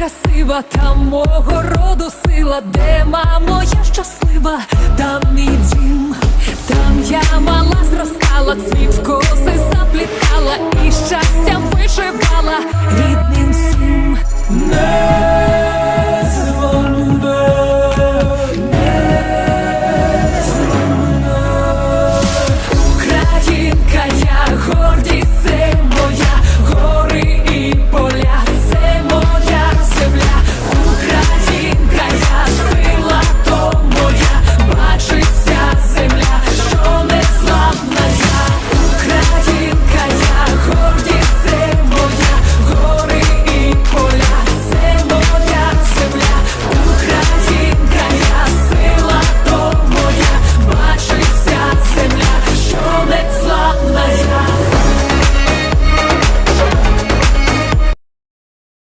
красива, там мого роду сила, де мамо, я щаслива, там мій дім, там я мала зростала, цвіт